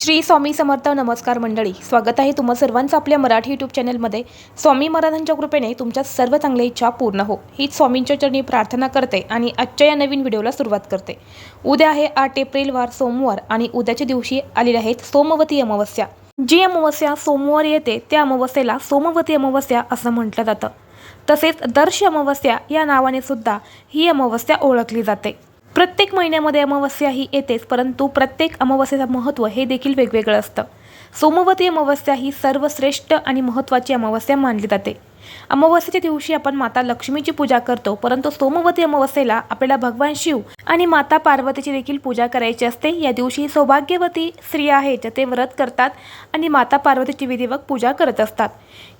श्री स्वामी समर्थ नमस्कार मंडळी स्वागत आहे तुम्हा सर्वांचं आपल्या मराठी यूट्यूब चॅनलमध्ये स्वामी महाराजांच्या कृपेने तुमच्या सर्व चांगल्या इच्छा पूर्ण हो. हीच स्वामींच्या चरणी प्रार्थना करते आणि आजच्या या नवीन व्हिडिओला सुरुवात करते. उद्या आहे आठ एप्रिल वार सोमवार आणि उद्याच्या दिवशी आलेले आहेत सोमवती अमावस्या. जी अमावस्या सोमवार येते त्या अमावस्येला सोमवती अमावस्या असं म्हटलं जातं. तसेच दर्श अमावस्या या नावाने सुद्धा ही अमावस्या ओळखली जाते. प्रत्येक महिन्यामध्ये अमावस्या ही येतेच परंतु प्रत्येक अमावस्येचं महत्त्व हे देखील वेगवेगळं असतं. सोमवती अमावस्या ही सर्वश्रेष्ठ आणि महत्त्वाची अमावस्या मानली जाते. अमावस्येच्या दिवशी आपण माता लक्ष्मीची पूजा करतो परंतु सोमवती अमावस्येला आपल्याला भगवान शिव आणि माता पार्वतीची देखील पूजा करायची असते. या दिवशी सौभाग्यवती स्त्रिया आहेत ते व्रत करतात आणि माता पार्वतीची विधिवत पूजा करत असतात.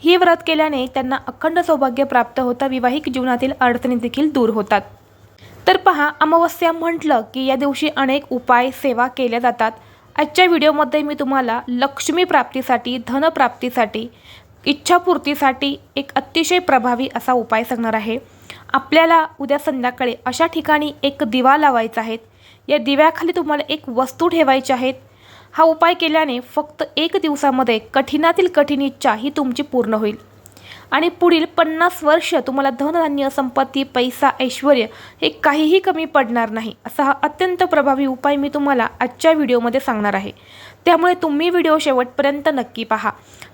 ही व्रत केल्याने त्यांना अखंड सौभाग्य प्राप्त होतं विवाहिक जीवनातील अडचणी देखील दूर होतात. तर पहा अमावस्या म्हटलं की या दिवशी अनेक उपाय सेवा केल्या जातात. आजच्या व्हिडिओमध्ये मी तुम्हाला लक्ष्मी प्राप्तीसाठी धनप्राप्तीसाठी इच्छापूर्तीसाठी एक अतिशय प्रभावी असा उपाय सांगणार आहे. आपल्याला उद्या संध्याकाळी अशा ठिकाणी एक दिवा लावायचा आहे. या दिव्याखाली तुम्हाला एक वस्तू ठेवायची आहेत हा उपाय केल्याने फक्त एक दिवसामध्ये कठीणातील कठीण इच्छा ही तुमची पूर्ण होईल. आणि पुढील पन्नास वर्ष तुम्हाला धनधान्य संपत्ती पैसा ऐश्वर हे काहीही कमी पडणार नाही. असा हा अत्यंत प्रभावी उपाय मी तुम्हाला आजच्या व्हिडिओमध्ये सांगणार आहे. त्यामुळे तुम्ही व्हिडिओ शेवटपर्यंत नक्की पहा.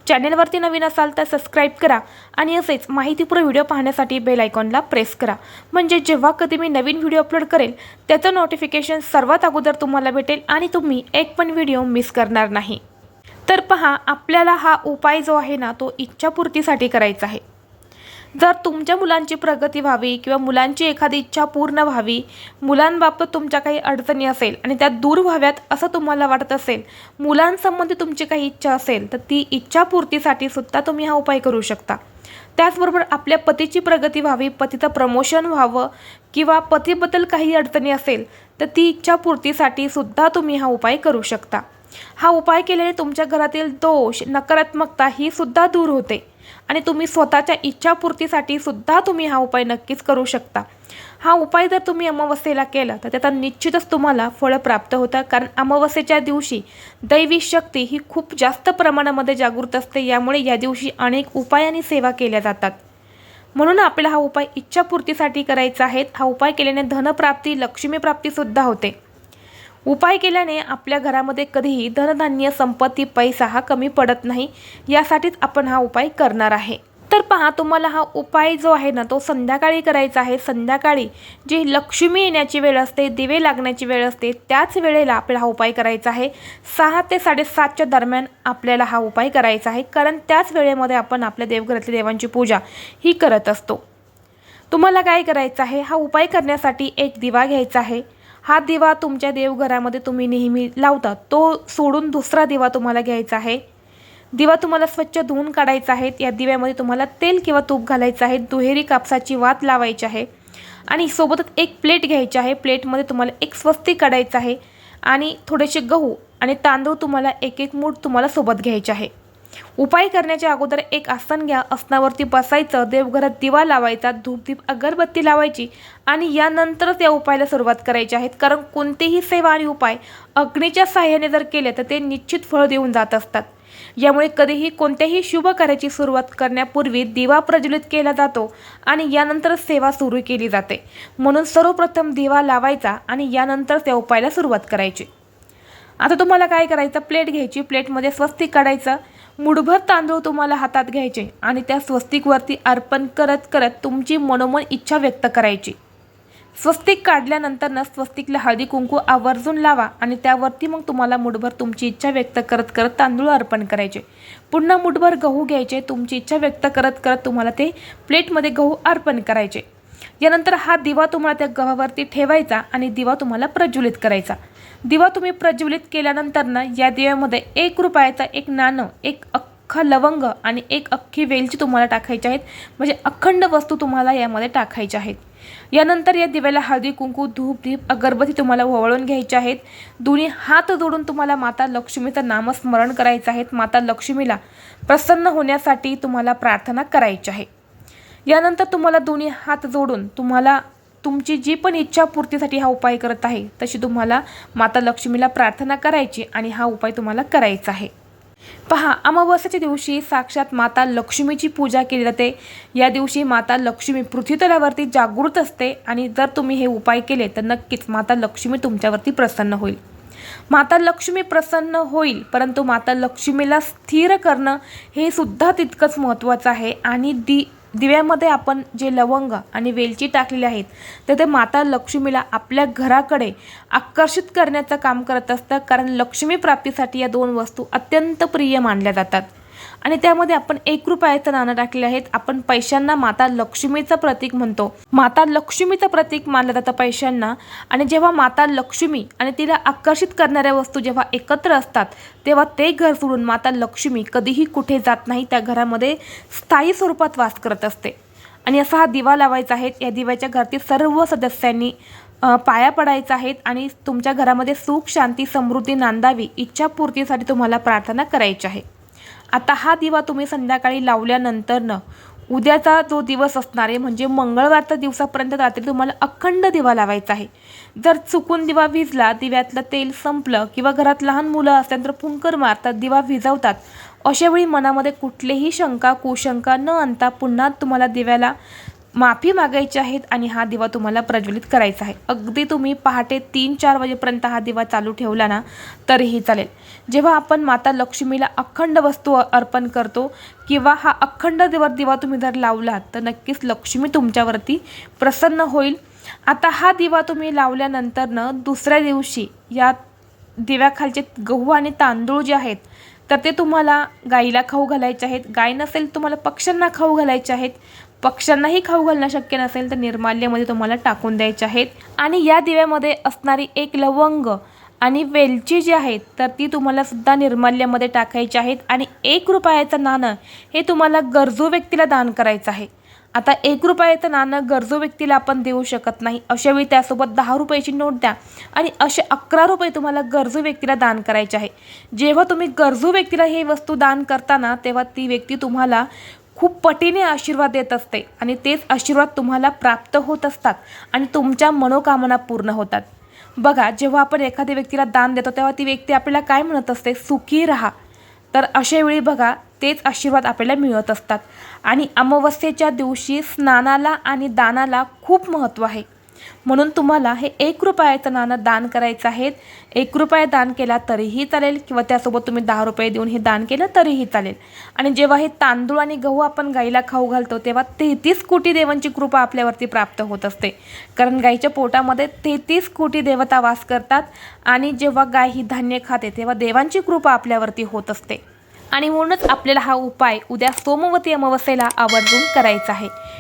चॅनेलवरती नवीन असाल तर सबस्क्राईब करा आणि असेच माहितीपूर्ण व्हिडिओ पाहण्यासाठी बेल आयकॉनला प्रेस करा. म्हणजे जेव्हा कधी मी नवीन व्हिडिओ अपलोड करेल त्याचं नोटिफिकेशन सर्वात अगोदर तुम्हाला भेटेल आणि तुम्ही एक पण व्हिडिओ मिस करणार नाही. तर पहा आपल्याला हा उपाय जो आहे ना तो इच्छापूर्तीसाठी करायचा आहे. जर तुमच्या मुलांची प्रगती व्हावी किंवा मुलांची एखादी इच्छा पूर्ण व्हावी मुलांबाबत तुमच्या काही अडचणी असेल आणि त्या दूर व्हाव्यात असं तुम्हाला वाटत असेल मुलांसंबंधी तुमची काही इच्छा असेल तर ती इच्छापूर्तीसाठी सुद्धा तुम्ही हा उपाय करू शकता. त्याचबरोबर आपल्या पतीची प्रगती व्हावी पतीचं प्रमोशन व्हावं किंवा पतीबद्दल काही अडचणी असेल तर ती इच्छापूर्तीसाठी सुद्धा तुम्ही हा उपाय करू शकता. हा उपाय केल्याने तुमच्या घरातील दोष नकारात्मकता ही सुद्धा दूर होते. आणि तुम्ही स्वतःच्या इच्छापूर्तीसाठी सुद्धा तुम्ही हा उपाय नक्कीच करू शकता. हा उपाय जर तुम्ही अमावस्येला केला तर त्याचा निश्चितच तुम्हाला फळ प्राप्त होतं कारण अमावस्येच्या दिवशी दैवी शक्ती ही खूप जास्त प्रमाणामध्ये जागृत असते. यामुळे या दिवशी अनेक उपाय आणि सेवा केल्या जातात. म्हणून आपला हा उपाय इच्छापूर्तीसाठी करायचा आहे. हा उपाय केल्याने धनप्राप्ती लक्ष्मीप्राप्तीसुद्धा होते. उपाय केल्याने आपल्या घरामध्ये कधीही धनधान्य संपत्ती पैसा हा कमी पडत नाही यासाठीच आपण हा उपाय करणार आहे. तर पहा तुम्हाला हा उपाय जो आहे ना तो संध्याकाळी करायचा आहे. संध्याकाळी जी लक्ष्मी येण्याची वेळ असते दिवे लागण्याची वेळ असते त्याच वेळेला आपल्याला हा उपाय करायचा आहे. सहा ते साडेसातच्या दरम्यान आपल्याला हा उपाय करायचा आहे कारण त्याच वेळेमध्ये आपण आपल्या देवघरातल्या देवांची पूजा ही करत असतो. तुम्हाला काय करायचं आहे? हा उपाय करण्यासाठी एक दिवा घ्यायचा आहे. हा दिवा तुमच्या देवघरामध्ये तुम्ही नेहमी लावता तो सोडून दुसरा दिवा तुम्हाला घ्यायचा आहे. दिवा तुम्हाला स्वच्छ धुवून काढायचा आहे या दिव्यामध्ये तुम्हाला तेल किंवा तूप घालायचं आहे दुहेरी कापसाची वात लावायची आहे आणि सोबतच एक प्लेट घ्यायची आहे. प्लेटमध्ये तुम्हाला एक स्वस्ती काढायचं आहे आणि थोडेसे गहू आणि तांदूळ तुम्हाला एक एक मूठ तुम्हाला सोबत घ्यायचे आहे. उपाय करण्याच्या अगोदर एक आसन घ्या. आसनावरती बसायचं देवघरात दिवा लावायचा धूपदीप अगरबत्ती लावायची आणि यानंतरच या उपायाला सुरुवात करायची आहेत. कारण कोणतेही सेवा आणि उपाय अग्नीच्या साह्याने जर केले तर ते निश्चित फळ देऊन जात असतात. यामुळे कधीही कोणत्याही शुभ कार्याची सुरुवात करण्यापूर्वी दिवा प्रज्वलित केला जातो आणि यानंतरच सेवा सुरू केली जाते. म्हणून सर्वप्रथम दिवा लावायचा आणि यानंतर त्या उपायाला सुरुवात करायची. आता तुम्हाला काय करायचं? प्लेट घ्यायची. प्लेटमध्ये स्वस्तिक काढायचं. मुठभर तांदूळ तुम्हाला हातात घ्यायचे आणि त्या स्वस्तिकवरती अर्पण करत करत तुमची मनोमन इच्छा व्यक्त करायची. स्वस्तिक काढल्यानंतरनं स्वस्तिकला हळदी कुंकू आवर्जून लावा आणि त्यावरती मग तुम्हाला मुठभर तुमची इच्छा व्यक्त करत करत तांदूळ अर्पण करायचे. पुन्हा मुठभर गहू घ्यायचे तुमची इच्छा व्यक्त करत करत तुम्हाला ते प्लेटमध्ये गहू अर्पण करायचे. यानंतर हा दिवा तुम्हाला त्या गव्हावरती ठेवायचा आणि दिवा तुम्हाला प्रज्वलित करायचा. दिवा तुम्ही प्रज्वलित केल्यानंतर ना या दिव्यामध्ये एक रुपयाचा एक नाणं एक अख्खा लवंग आणि एक अख्खी वेलची तुम्हाला टाकायची आहेत. म्हणजे अखंड वस्तू तुम्हाला यामध्ये टाकायच्या आहेत. यानंतर या दिव्याला हळदी कुंकू धूप दीप अगरबत्ती तुम्हाला ओवळून घ्यायचे आहेत. दोन्ही हात जोडून तुम्हाला माता लक्ष्मीचं नामस्मरण करायचं आहे. माता लक्ष्मीला प्रसन्न होण्यासाठी तुम्हाला प्रार्थना करायची आहे. यानंतर तुम्हाला दोन्ही हात जोडून तुम्हाला तुमची जी पण इच्छापूर्तीसाठी हा उपाय करत आहे तशी तुम्हाला माता लक्ष्मीला प्रार्थना करायची आणि हा उपाय तुम्हाला करायचा आहे. पहा अमावस्याच्या दिवशी साक्षात माता लक्ष्मीची पूजा केली जाते. या दिवशी माता लक्ष्मी पृथ्वीतलावरती जागृत असते आणि जर तुम्ही हे उपाय केले तर नक्कीच माता लक्ष्मी तुमच्यावरती प्रसन्न होईल. माता लक्ष्मी प्रसन्न होईल परंतु माता लक्ष्मीला स्थिर करणं हे सुद्धा तितकंच महत्त्वाचं आहे आणि दि दिव्यामध्ये आपण जे लवंग आणि वेलची टाकलेले आहेत तर ते माता लक्ष्मीला आपल्या घराकडे आकर्षित करण्याचं काम करत असतं. कारण लक्ष्मी प्राप्तीसाठी या दोन वस्तू अत्यंत प्रिय मानल्या जातात. आणि त्यामध्ये आपण एक रुपयाचं नाणं टाकले आहेत. आपण पैशांना माता लक्ष्मीचं प्रतीक म्हणतो. माता लक्ष्मीचं प्रतीक मानलं जातं पैशांना. आणि जेव्हा माता लक्ष्मी आणि तिला आकर्षित करणाऱ्या वस्तू जेव्हा एकत्र असतात तेव्हा ते घर सोडून माता लक्ष्मी कधीही कुठे जात नाही त्या घरामध्ये स्थायी स्वरूपात वास करत असते. आणि असा हा दिवा लावायचा आहे. या दिव्याच्या घरातील सर्व सदस्यांनी पाया पडायचा आहेत आणि तुमच्या घरामध्ये सुख शांती समृद्धी नांदावी इच्छापूर्तीसाठी तुम्हाला प्रार्थना करायची आहे. आता हा दिवा तुम्ही संध्याकाळी लावल्यानंतरनं उद्याचा जो दिवस असणार आहे म्हणजे मंगळवारच्या दिवसापर्यंत रात्री तुम्हाला अखंड दिवा लावायचा आहे. जर चुकून दिवा विजला दिव्यातलं तेल संपलं किंवा घरात लहान मुलं असल्यानंतर फुंकर मारतात दिवा विजवतात अशावेळी मनामध्ये कुठलेही शंका कुशंका न आणता पुन्हा तुम्हाला दिव्याला माफी मागायची आहेत आणि हा दिवा तुम्हाला प्रज्वलित करायचा आहे. अगदी तुम्ही पहाटे तीन चार वाजेपर्यंत हा दिवा चालू ठेवला ना तरीही चालेल. जेव्हा आपण माता लक्ष्मीला अखंड वस्तू अर्पण करतो किंवा हा अखंड दिवा दिवा तुम्ही जर लावलात तर नक्कीच लक्ष्मी तुमच्यावरती प्रसन्न होईल. आता हा दिवा तुम्ही लावल्यानंतरनं दुसऱ्या दिवशी या दिव्याखालचे गहू आणि तांदूळ जे आहेत तर ते तुम्हाला गाईला खाऊ घालायचे आहेत. गाय नसेल तुम्हाला पक्ष्यांना खाऊ घालायचे आहेत. पक्ष्यांनाही खाऊ घालणं शक्य नसेल तर निर्माल्यमध्ये तुम्हाला टाकून द्यायचे आहेत. आणि या दिव्यामध्ये असणारी एक लवंग आणि वेलची जी आहेत तर ती तुम्हाला सुद्धा निर्माल्यामध्ये टाकायची आहेत. आणि एक रुपयाचं नाणं हे तुम्हाला गरजू व्यक्तीला दान करायचं आहे. आता एक रुपयाचं नाणं गरजू व्यक्तीला आपण देऊ शकत नाही. अशावेळी त्यासोबत दहा रुपयाची नोट द्या आणि असे अकरा रुपये तुम्हाला गरजू व्यक्तीला दान करायचे आहे. जेव्हा तुम्ही गरजू व्यक्तीला हे वस्तू दान करताना तेव्हा ती व्यक्ती तुम्हाला खूप पटीने आशीर्वाद देत असते आणि तेच आशीर्वाद तुम्हाला प्राप्त होत असतात आणि तुमच्या मनोकामना पूर्ण होतात. बघा जेव्हा आपण एखाद्या व्यक्तीला दान देतो तेव्हा ती व्यक्ती आपल्याला काय म्हणत असते? सुखी राहा. तर अशा वेळी बघा तेच आशीर्वाद आपल्याला मिळत असतात. आणि अमावस्येच्या दिवशी स्नानाला आणि दानाला खूप महत्त्व आहे. म्हणून तुम्हाला हे एक रुपयाचं नाणं दान करायचं आहे एक रुपया दान केला तरीही चालेल किंवा त्यासोबत तुम्ही दहा रुपये देऊन हे दान केलं तरीही चालेल. आणि जेव्हा हे तांदूळ आणि गहू आपण गाईला खाऊ घालतो तेव्हा तेहतीस कोटी देवांची कृपा आपल्यावरती प्राप्त होत असते. कारण गाईच्या पोटामध्ये तेहतीस कोटी देवता वास करतात आणि जेव्हा गाय ही धान्य खाते तेव्हा देवांची कृपा आपल्यावरती होत असते. आणि म्हणूनच आपल्याला हा उपाय उद्या सोमवती अमावस्येला आवर्जून करायचा आहे.